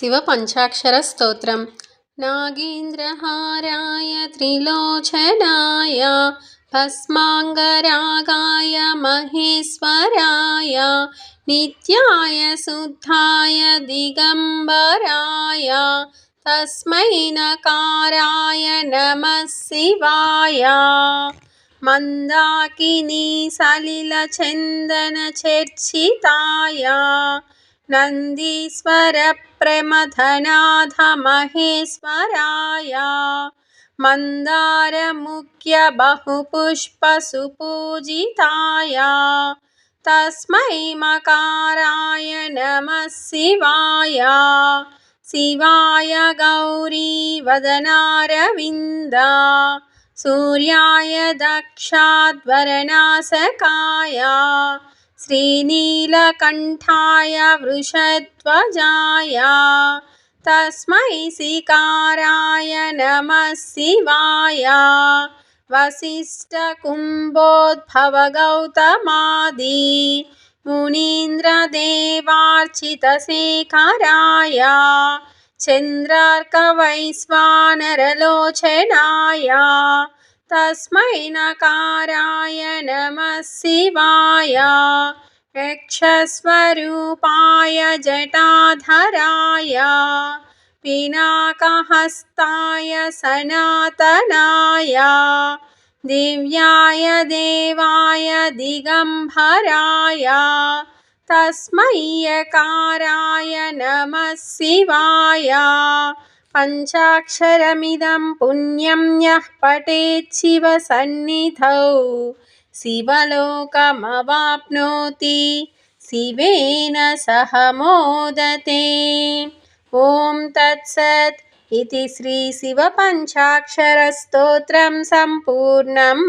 శివ పంచాక్షర స్తోత్రం నాగేంద్రహారాయ త్రిలోచనాయ భస్మాంగరాగాయ మహేశ్వరాయ నిత్యాయ శుద్ధాయ దిగంబరాయ తస్మై నకారాయ నమ శివాయ. మందాకిని సలిల చందన చర్చితాయ नन्दीश्वरप्रमथनाथमहेश्वराय मन्दारमुख्यबहुपुष्पसुपूजिताय तस्मै मकाराय नमः शिवाय। शिवाय गौरीवदनारविन्दा सूर्याय दक्षाद्वरनाशकाय। श्रीनीलकण्ठाय वृषध्वजाय तस्मै सिकाराय नमः शिवाय वसिष्ठकुम्भोद्भवगौतमादि मुनीन्द्रदेवार्चितशेखराय चन्द्रार्कवैश्वानरलोचनाय तस्मै नकाराय नमः शिवाय। यक्षस्वरूपाय जटाधराय। पिनाकहस्ताय सनातनाय। दिव्याय देवाय दिगम्भराय तस्मै यकाराय नमः शिवाय पञ्चाक्षरमिदं पुण्यं यः पठेत् शिवसन्निधौ शिवलोकमवाप्नोति शिवेन सह मोदते ॐ तत्सत् इति श्रीशिवपञ्चाक्षरस्तोत्रं सम्पूर्णम्